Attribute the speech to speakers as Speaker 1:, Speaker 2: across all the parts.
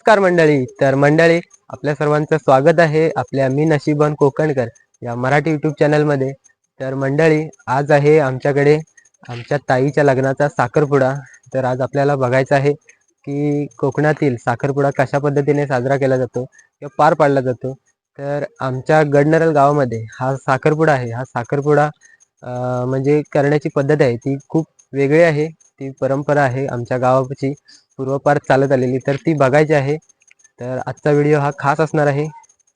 Speaker 1: नमस्कार मंडळी. तर मंडळी आपल्या सर्वांचं स्वागत आहे आपल्या मी नशीबन कोकणकर या मराठी यूट्यूब चॅनलमध्ये तर मंडळी आज आहे आमच्याकडे आमच्या ताईच्या लग्नाचा साखरपुडा. तर आज आपल्याला बघायचं आहे की कोकणातील साखरपुडा कशा पद्धतीने साजरा केला जातो किंवा पार पाडला जातो. तर आमच्या गडनरल गावामध्ये हा साखरपुडा आहे. हा साखरपुडा म्हणजे करण्याची पद्धत आहे. ती खूप वेगळी आहे. ती परंपरा आहे आमच्या गावाची. पूर्वपार चालत आलेली. तर ती बघायची आहे. तर आजचा व्हिडिओ हा खास असणार आहे.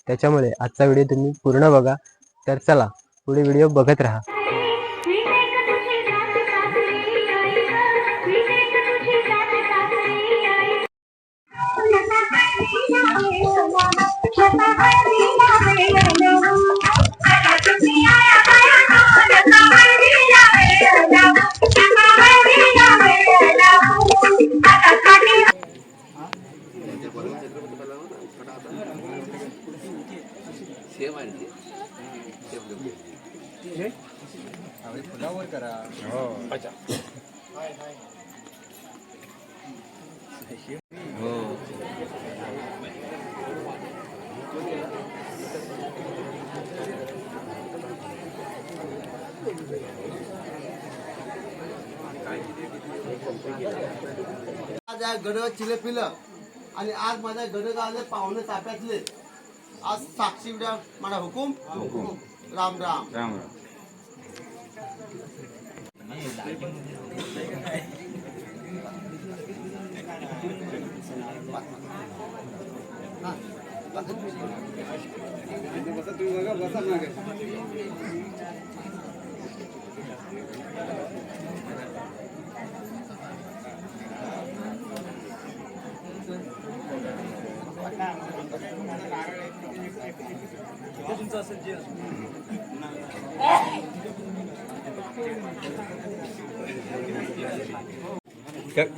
Speaker 1: त्याच्यामुळे आजचा व्हिडिओ तुम्ही पूर्ण बघा. तर चला पुढे व्हिडिओ बघत राहा.
Speaker 2: आज या गड चिले पिलं आणि आज माझ्या गडगावले पाहुणे ताप्यातले आज साक्षी विड्या मला हुकुम राम राम
Speaker 3: राम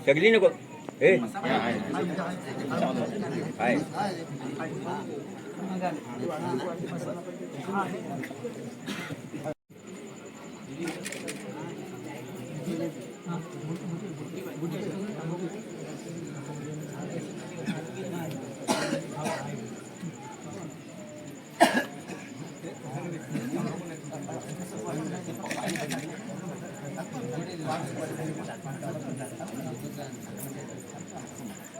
Speaker 3: सगळी नको. ए. आहे
Speaker 4: 私たちは、
Speaker 2: このように、私たちは、このように、私たちは、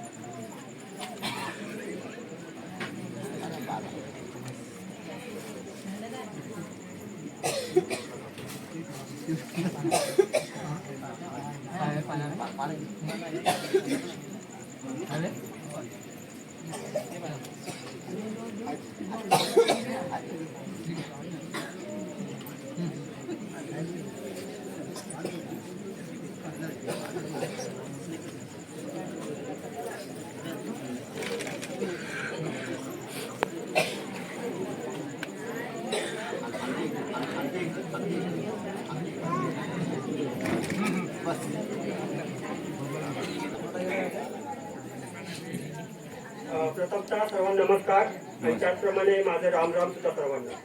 Speaker 4: आणि त्याचप्रमाणे माझं रामराम सुद्धा सर्वांना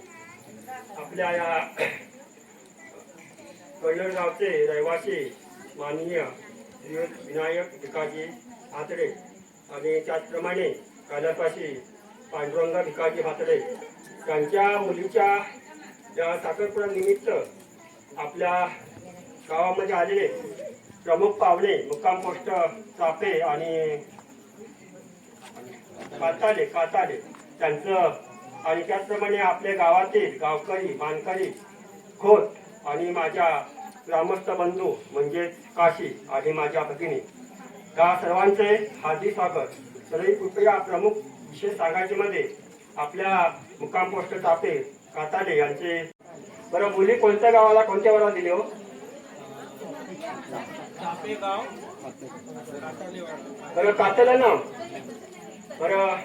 Speaker 4: आपल्या या कळण गावचे रहिवासी माननीय विनायक भिकाजी हातडे आणि त्याचप्रमाणे कैलासवासी पांडुरंगा भिकाजी हातडे त्यांच्या मुलीच्या या साखरपुरानिमित्त आपल्या गावामध्ये आलेले प्रमुख पावणे मुक्काम पोस्ट चापे आणि काताले काताले. त्यांचं आणि त्याचप्रमाणे आपल्या गावातील गावकरी मानकरी खोत आणि माझ्या ग्रामस्थ बंधू म्हणजेच काशी आणि माझ्या भगिनी या सर्वांचे हार्दिक स्वागत. तरी कृपया प्रमुख विशेष सांगायचे मध्ये आपल्या मुक्काम पोस्ट तापे काताले यांचे बरं मुली कोणत्या गावाला कोणत्या गावाला दिले हो? बरं काताला ना बरं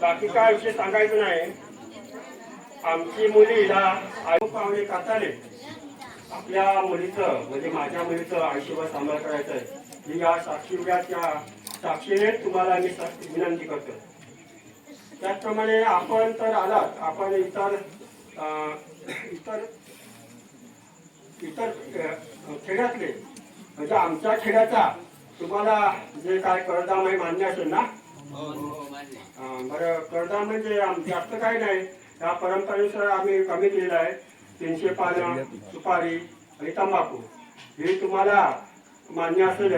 Speaker 4: बाकी काय विषय सांगायचं नाही. आमची मुली हिला आयु पाहुणे काताले आपल्या मुलीचं म्हणजे माझ्या मुलीचं आयुष्यभर सांभाळ करायचं आहे मी या साक्षीच्या साक्षीने तुम्हाला मी विनंती करतो. त्याचप्रमाणे आपण तर आलात आपण इतर इतर इतर खेड्यातले. म्हणजे आमच्या खेड्याचा तुम्हाला जे काय करदाम आहे मान्य असेल ना बरं कडदा म्हणजे जास्त काही नाही या परंपरेनुसार आम्ही कमी केलेलं आहे तीनशे पानं सुपारी आणि तंबाखू हे तुम्हाला मान्य असेल.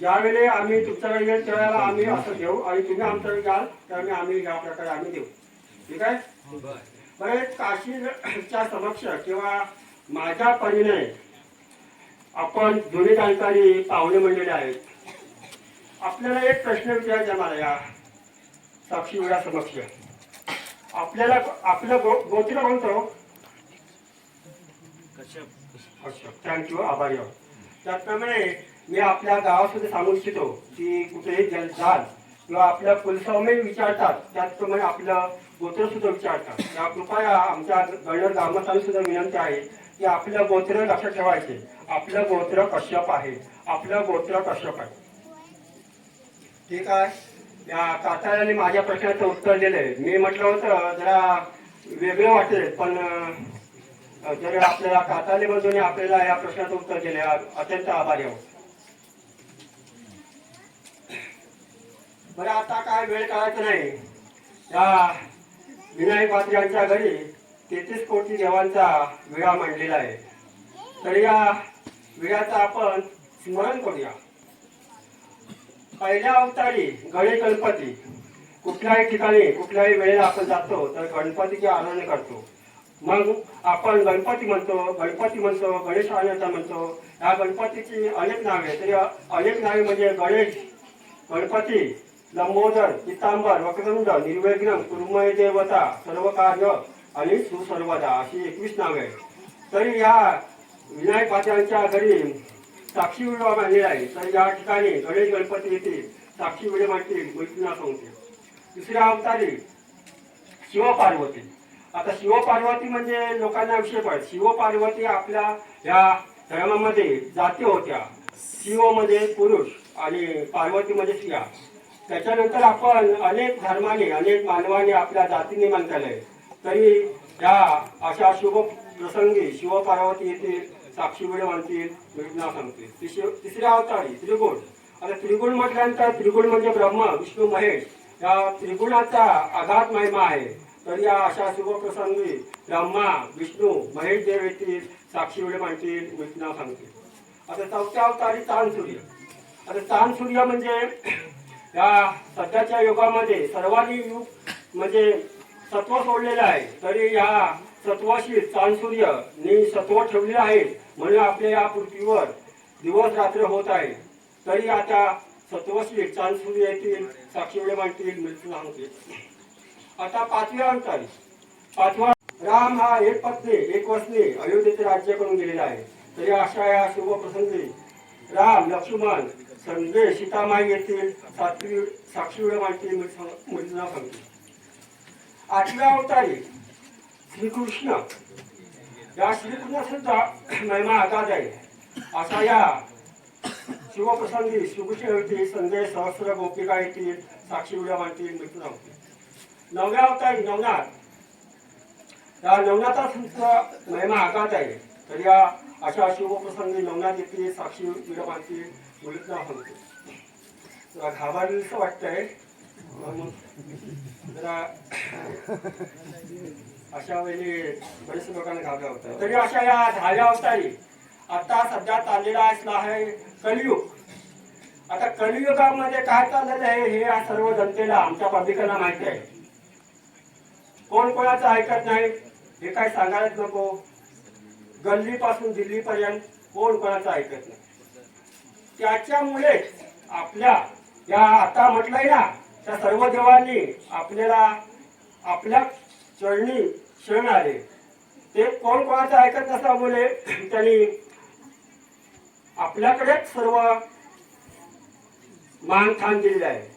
Speaker 4: ज्यावेळी आम्ही तुमच्याकडे येईल त्यावेळेला आम्ही असं देऊ आणि तुम्ही आमच्याकडे घ्याल त्यावेळी आम्ही या प्रकारे आम्ही देऊ ठीक आहे? बरं काशीच्या समक्ष किंवा माझ्या परीने आपण जुने जाणकारी पाहुणे म्हणलेले आहेत आपल्याला एक प्रश्न विचारायचा मला या साक्षी वेळा समक्ष. आपल्याला आपलं गो गोत्र कोणतं थँक्यू आभारी आहोत. त्याचप्रमाणे मी आपल्या गावासुद्धा सांगू इच्छितो की कुठेही जल जाल किंवा आपल्या कुलस्वामी विचारतात त्याचप्रमाणे आपलं गोत्र सुद्धा विचारतात. त्या कृपया आमच्या गणर ग्रामस्थांनी सुद्धा विनंती आहे की आपलं गोत्र लक्षात ठेवायचे. आपलं गोत्र कश्यप आहे. आपलं गोत्र कश्यप आहे. ठीक आहे. या काताळ्याने माझ्या प्रश्नाचं उत्तर दिलंय. मी म्हटलं होतं जरा वेगळं वाटेल पण जर आपल्याला काताले बंधूंनी आपल्याला या प्रश्नाचं उत्तर दिले अत्यंत आभारी आहोत. बरं आता काय वेळ काढायचं नाही. या विनायक पात्र यांच्या घरी तेहतीस कोटी देवांचा विळा मांडलेला आहे. तर या विड्याचं आपण स्मरण करूया. पहिल्या अवतारी गणेश गणपती. कुठल्याही ठिकाणी कुठल्याही वेळेला आपण जातो तर गणपतीची आनंद करतो. मग आपण गणपती म्हणतो गणपती म्हणतो गणेश आनंद म्हणतो. या गणपतीची अनेक नावे तरी अनेक नावे म्हणजे गणेश गणपती लंबोदर पितांबर वक्रंद निर्विघ्न कुरुमय देवता सर्व कार्य आणि सुसर्वदा अशी एकवीस नावे. तरी या विनायक पात्रांच्या घरी साक्षी व्हिडिओ बांधलेला आहे. तर या ठिकाणी गणेश गणपती येतील साक्षी व्हिडिओ मांडतील मैत्रीला सांगते दुसऱ्या अवतारी शिवपार्वती. आता शिवपार्वती म्हणजे लोकांना विषय पण शिवपार्वती आपल्या या धर्मामध्ये जाती होत्या. शिव म्हणजे पुरुष आणि पार्वती म्हणजे स्त्रिया. त्याच्यानंतर आपण अनेक धर्माने अनेक मानवाने आपल्या जाती निर्माण केलंय तरी या अशा शुभ प्रसंगी शिवपार्वती येथे साक्षी म्हणतील मानतील सांगतील. तिसरी तिसऱ्या अवतारी त्रिगुण. आता त्रिगुण म्हटल्यानंतर त्रिगुण म्हणजे ब्रह्मा विष्णू महेश. या त्रिगुणाचा आघात महिमा आहे. तर या अशा शुभप्रसंगी ब्रह्मा विष्णू महेश देव येतील साक्षी मांडतील वेदना सांगतील. आता चौथ्या अवतारी चांद सूर्य. आता चांद सूर्य म्हणजे या सध्याच्या युगामध्ये सर्वांनी युग म्हणजे सत्व सोडलेलं आहे. तरी या सत्वाशी चांद सूर्य सत्व ठेवले आहे म्हणून आपल्या या पृथ्वीवर दिवस रात्र होत आहे. तरी आता सत्वशी चांदसूर्य येतील साक्षीवडे मांडतील मिळतील सांगतील. आता पाचव्या अंतर. पाचवा राम हा एक पत्नी एक वसने अयोध्येचे राज्य करून गेलेला आहे. तरी अशा या शुभ प्रसंगी राम लक्ष्मण संजय सीतामाई येथील सातवी साक्षी वेळ मांडतील मिळतील सांगतील. आठव्या अवतारी. श्रीकृष्ण. या श्रीकृष्ण सुद्धा महिमा आगाध आहे असा या शिवप्रसंगी श्रीकृष्ण होती संजय सहस्र गोपिका येथील साक्षी उड्या मानतील मित्र सांगतील नवव्या होता नवनाथ. या नवनाथा सुद्धा महिमा आघात आहे तर या अशा शिवप्रसंगी नवनाथ येतील साक्षी विरमाची मुलीत नाव सांगते तुला घाबरलेलं वाटतंय. जरा अशा वेळी बरेच लोकांना घाबरा होतं. तरी अशा या झाल्या अवतारी आता सध्या चाललेला असला आहे कलियुग. आता कलियुगामध्ये काय चाललेलं आहे हे या सर्व जनतेला आमच्या पब्लिकांना माहिती आहे. कोण कोणाचं ऐकत नाही हे काय सांगायलाच नको. गल्लीपासून दिल्लीपर्यंत कोण कोणाचं ऐकत नाही. त्याच्यामुळे आपल्या या आता म्हटलंय ना त्या सर्व देवांनी आपल्याला आपल्या चरणी शरण आले ते कोण कोणाचं ऐकत नसल्यामुळे त्यांनी आपल्याकडेच सर्व मान ठाण दिलेलं आहे.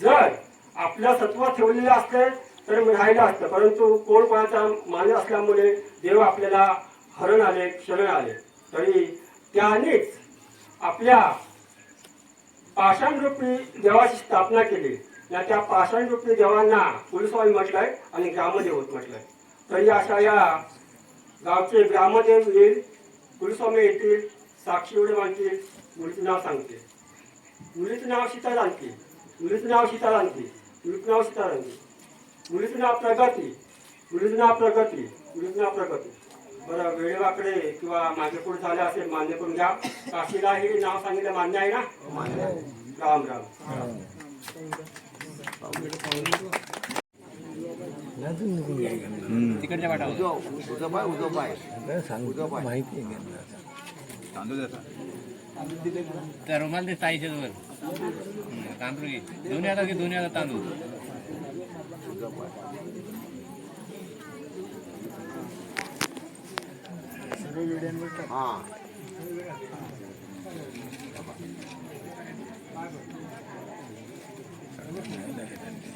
Speaker 4: जर आपलं सत्व ठेवलेलं असते तर राहिलं असतं. परंतु कोण कोणाचा मान असल्यामुळे देव आपल्याला हरण आले क्षरण आले. तरी त्यानेच आपल्या पाषाणरूपी देवाची स्थापना केली. या त्या पाषाणरूपी देवांना कुलस्वामी म्हटलंय आणि ग्रामदेवत म्हटलंय. तरी अशा या गावचे ग्रामदेव येईल कुलस्वामी येतील साक्षी एवढे मानतील मुलीचं नाव सांगतील. मुलीचं नाव सीता जाणतील मुलीचं नाव सीतारांती मुलीचं नाव सीतारांती मुलीचं नाव प्रगती मुलीचं नाव प्रगती मुलीचं नाव प्रगती. बरं वेळेवाकडे किंवा मागे पुढे झालं असेल मान्य करून घ्या. काशीला हे नाव सांगितलं मान्य आहे ना? राम. राम.
Speaker 3: तिकडच्या वाटावर.
Speaker 2: उजवा पाय उजवा पाय. उजवा पाय.
Speaker 5: त्या रुमाल ते ताईच्या जवळ. तांदूळ घे. दोन्ही आता घे दोन्ही आता तांदूळ.
Speaker 2: हा.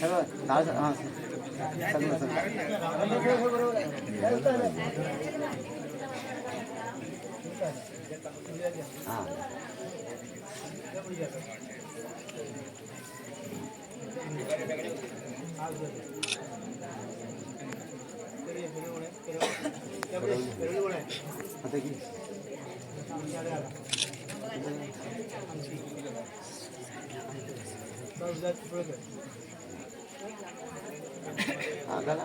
Speaker 2: सगळं डाळ हा सगळं सगळं हा आता की हा घाला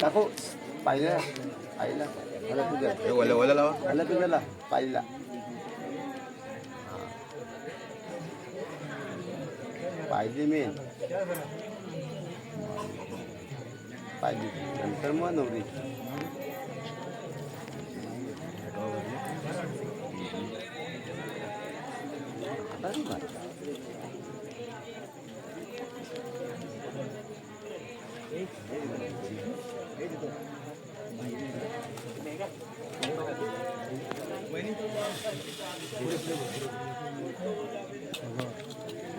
Speaker 2: टाकू. पाहिलं. पाहिला.
Speaker 3: ओला ओला लावा.
Speaker 2: मला तुझ्याला पाहिला. पाहिजे मी पाहिजे. नंतर मग नवरी. बरं बरं. चालू आहे.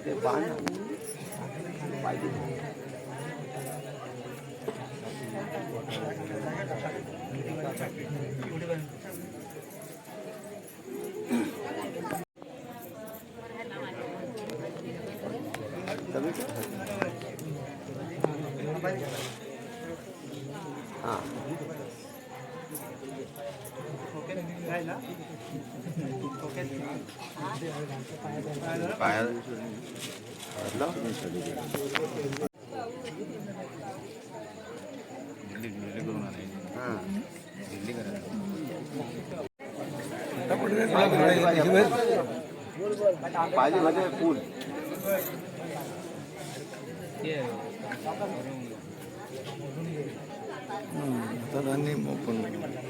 Speaker 2: हा, ते बांध पाहिजे कमी पाहिजे म्हणजे फुल
Speaker 6: त्यांनी पण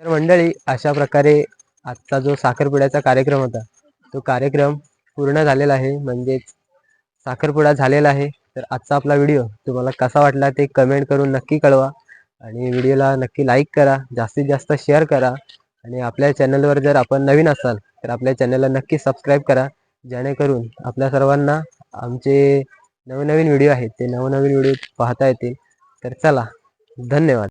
Speaker 1: तर मंडळी अशा प्रकारे आजचा जो साखरपुड्याचा कार्यक्रम होता तो कार्यक्रम पूर्ण झालेला आहे. म्हणजेच साखरपुडा झालेला आहे. तर आजचा आपला व्हिडिओ तुम्हाला कसा वाटला ते कमेंट करून नक्की कळवा. आणि व्हिडिओला नक्की लाईक करा जास्तीत जास्त शेअर करा. आणि आपल्या चॅनलवर जर आपण नवीन असाल तर आपल्या चॅनलला नक्की सबस्क्राईब करा. जेणेकरून आपल्या सर्वांना आमचे नवनवीन व्हिडिओ आहेत ते नवनवीन व्हिडिओ पाहता येतील. तर चला धन्यवाद.